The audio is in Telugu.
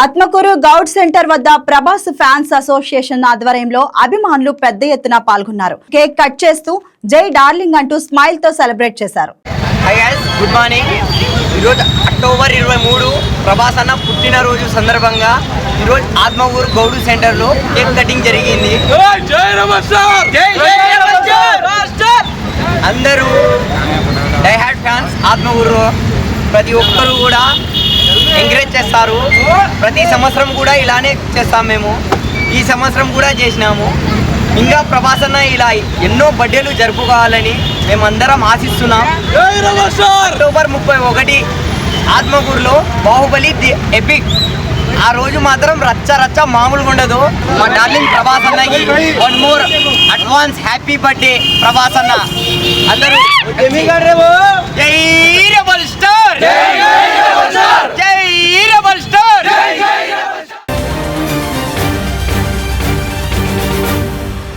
ఆత్మకూరు గౌడ్ సెంటర్ వద్ద ప్రభాస్ ఫ్యాన్స్ అసోసియేషన్ ఆధ్వర్యంలో అభిమానులు పెద్ద ఎత్తున పాల్గొన్నారు. కేక్ కట్ చేస్తూ జై డార్లింగ్ అంటూ స్మైల్తో సెలబ్రేట్ చేశారు. గుడ్ మార్నింగ్ ఈరోజు అక్టోబర్ ఇరవై మూడు ప్రభాస్ అన్న పుట్టినరోజు సందర్భంగా ఈరోజు ఆత్మకూరు గౌడు సెంటర్లో కేక్ కటింగ్ జరిగింది. అందరూ డైహార్డ్ ఫ్యాన్స్ ఆత్మకూరు ప్రతి ఒక్కరు కూడా చేస్తారు. ప్రతి సంవత్సరం కూడా ఇలానే చేస్తాం మేము. ఈ సంవత్సరం కూడా చేసినాము. ఇంకా ప్రభాస్ అన్న ఇలా ఎన్నో బర్త్డేలు జరుపుకోవాలని మేమందరం ఆశిస్తున్నాం. అక్టోబర్ ముప్పై ఒకటి ఆత్మకూరులో బాహుబలి ది ఎపిక్. ఆ రోజు మాత్రం రచ్చ రచ్చ మామూలుగా ఉండదు. మా డార్లింగ్ ప్రభాస్ అన్నకి one more advance happy birthday Prabhas అన్న. అందరూ